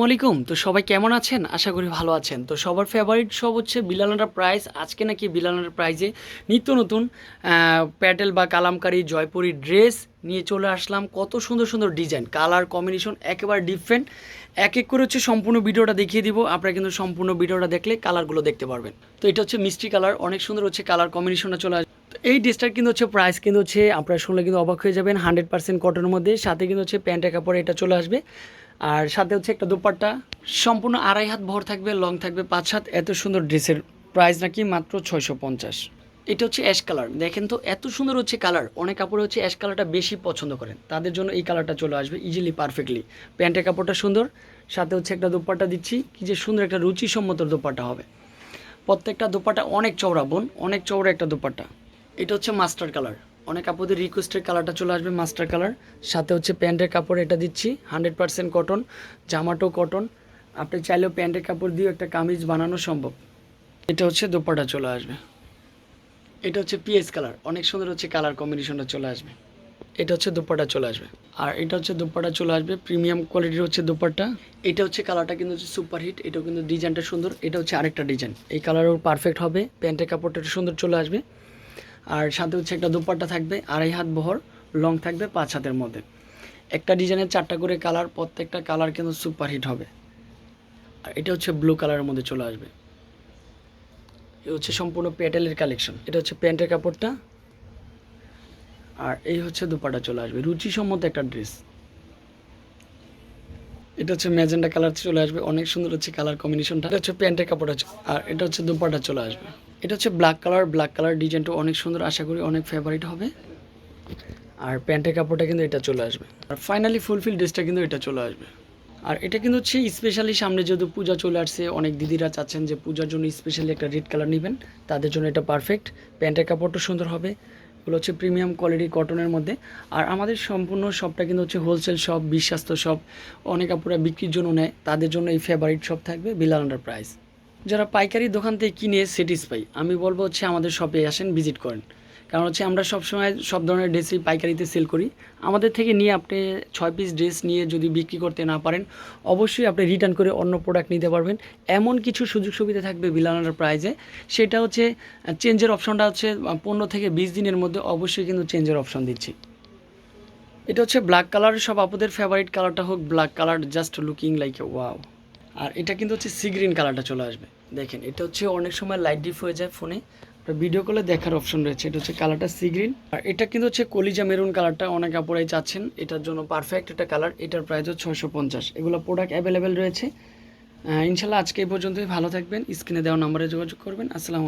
আসসালামু আলাইকুম তো সবাই কেমন আছেন? আশা করি ভালো আছেন। তো সবার ফেভারিট সব হচ্ছে বিলানাটা প্রাইস আজকে নাকি বিলানাটা প্রাইজে নিত্য নতুন প্যাটেল বা কালামকারি জয়পুরি ড্রেস নিয়ে চলে আসলাম। কত সুন্দর সুন্দর ডিজাইন কালার কম্বিনেশন একেবারে ডিফারেন্ট এক এক করে হচ্ছে সম্পূর্ণ ভিডিওটা দেখিয়ে দিব। আপনারা কিন্তু সম্পূর্ণ ভিডিওটা দেখলে কালারগুলো দেখতে পারবেন। তো এটা হচ্ছে মিষ্টি কালার অনেক সুন্দর হচ্ছে কালার কম্বিনেশনটা চলে আসবে এই ড্রেসটার কিন্তু হচ্ছে প্রাইস কিন্তু হচ্ছে, আপনারা শুনলে কিন্তু অবাক হয়ে যাবেন হান্ড্রেড পার্সেন্ট কটনের মধ্যে। সাথে কিন্তু হচ্ছে প্যান্টের কাপড় এটা চলে আসবে। আর সাথে হচ্ছে একটা দুপাট্টা। সম্পূর্ণ আড়াই হাত ভর থাকবে লং থাকবে, পাঁচ হাত। এত সুন্দর ড্রেসের প্রাইস নাকি মাত্র ছয়শো পঞ্চাশ। এটা হচ্ছে অ্যাশ কালার দেখেন তো, এত সুন্দর হচ্ছে কালার অনেক কাপড় হচ্ছে অ্যাশ কালারটা বেশি পছন্দ করেন। তাদের জন্য এই কালারটা চলে আসবে ইজিলি পারফেক্টলি প্যান্টের কাপড়টা সুন্দর। সাথে হচ্ছে একটা দোপাট্টা দিচ্ছি। কি যে সুন্দর একটা রুচিসম্মত দোপাট্টা হবে। প্রত্যেকটা দোপাট্টা অনেক চওড়া বোন, অনেক চওড়া একটা দোপাট্টা। এটা হচ্ছে মাস্টার কালার অনেক আপুদের রিকোয়েস্টের কালারটা চলে আসবে মাস্টার কালার সাথে হচ্ছে প্যান্টের কাপড় এটা দিচ্ছি হান্ড্রেড পার্সেন্ট কটন জামাটাও কটন আপনি চাইলেও প্যান্টের কাপড় দিয়েও একটা কামিজ বানানো সম্ভব। এটা হচ্ছে দোপাটা চলে আসবে। এটা হচ্ছে পিএস কালার অনেক সুন্দর হচ্ছে কালার কম্বিনেশনটা চলে আসবে। এটা হচ্ছে দুপাটা চলে আসবে। আর এটা হচ্ছে দুপাটা চলে আসবে প্রিমিয়াম কোয়ালিটির হচ্ছে দুপাট্টা। এটা হচ্ছে কালারটা কিন্তু হচ্ছে সুপার হিট এটাও কিন্তু ডিজাইনটা সুন্দর। এটা হচ্ছে আরেকটা ডিজাইন এই কালারও পারফেক্ট হবে, প্যান্টের কাপড়টা সুন্দর চলে আসবে। আর সাথে হচ্ছে একটা দুপাট্টা থাকবে, আড়াই হাত বহর লং থাকবে পাঁচ হাতের মধ্যে। একটা ডিজাইনের চারটা করে কালার, প্রত্যেকটা কালার কিন্তু সুপার হিট হবে। আর এটা হচ্ছে ব্লু কালারের মধ্যে চলে আসবে। এ হচ্ছে সম্পূর্ণ প্যাটেলের কালেকশন এটা হচ্ছে প্যান্টের কাপড়টা। আর এই হচ্ছে দুপাটা চলে আসবে। রুচিসম্মত একটা ড্রেস এটা হচ্ছে ম্যাজেন্ডা কালার চলে আসবে। অনেক সুন্দর হচ্ছে কালার কম্বিনেশনটা এটা হচ্ছে প্যান্টের কাপড় আর এটা হচ্ছে দুপাটা চলে আসবে। এটা হচ্ছে ব্ল্যাক কালার ব্ল্যাক কালার ডিজাইনটা অনেক সুন্দর, আশা করি অনেক ফেভারিট হবে। আর প্যান্টের কাপড়টা কিন্তু এটা চলে আসবে। আর ফাইনালি ফুলফিল ড্রেসটা কিন্তু এটা চলে আসবে। আর এটা কিন্তু হচ্ছে স্পেশালি সামনে যেহেতু পূজা চলে আসছে, অনেক দিদিরা চাচ্ছেন যে পূজার জন্য স্পেশালি একটা রেড কালার নেবেন, তাদের জন্য এটা পারফেক্ট প্যান্টের কাপড়টা সুন্দর হবে, এগুলো হচ্ছে প্রিমিয়াম কোয়ালিটি কটনের মধ্যে। আর আমাদের সম্পূর্ণ শপটা কিন্তু হচ্ছে হোলসেল শপ বিশ্বাস্ত শপ অনেক আপুরা বিক্রির জন্য নেয়, তাদের জন্য এই ফেভারিট শপ থাকবে বিলাল আন্ডার প্রাইস যারা পাইকারি দোকান থেকে কিনে স্যাটিসফাই আমি বলব হচ্ছে আমাদের শপে আসেন ভিজিট করেন। কারণ হচ্ছে আমরা সবসময় সব ধরনের ড্রেসই পাইকারিতে সেল করি। আমাদের থেকে নিয়ে আপনি ছয় পিস ড্রেস নিয়ে যদি বিক্রি করতে না পারেন, অবশ্যই আপনি রিটার্ন করে অন্য প্রোডাক্ট নিতে পারবেন। এমন কিছু সুযোগ সুবিধা থাকবে বিলানার প্রাইজে সেটা হচ্ছে চেঞ্জের অপশনটা হচ্ছে পনেরো থেকে বিশ দিনের মধ্যে অবশ্যই কিন্তু চেঞ্জের অপশন দিচ্ছি। এটা হচ্ছে ব্ল্যাক কালার সব আপুদের ফেভারিট কালারটা হোক black colour just looking like wow আর এটা কিন্তু হচ্ছে সি গ্রিন কালারটা চলে আসবে। দেখেন, এটা হচ্ছে অনেক সময় লাইট ডিপ হয়ে যায় ফোনে ভিডিও কলে দেখার অপশন রয়েছে, এটা হচ্ছে কালারটা সি গ্রিন আর এটা কিন্তু হচ্ছে কলিজা মেরুন কালারটা অনেক আপুরাই চাচ্ছেন, এটার জন্য পারফেক্ট এটা কালার এটার প্রাইস হচ্ছে ছয়শো পঞ্চাশ। এগুলো প্রোডাক্ট অ্যাভেলেবেল রয়েছে। ইনশাল্লাহ আজকে এই পর্যন্তই, ভালো থাকবেন স্ক্রিনে দেওয়া নম্বরে যোগাযোগ করবেন। আসসালামু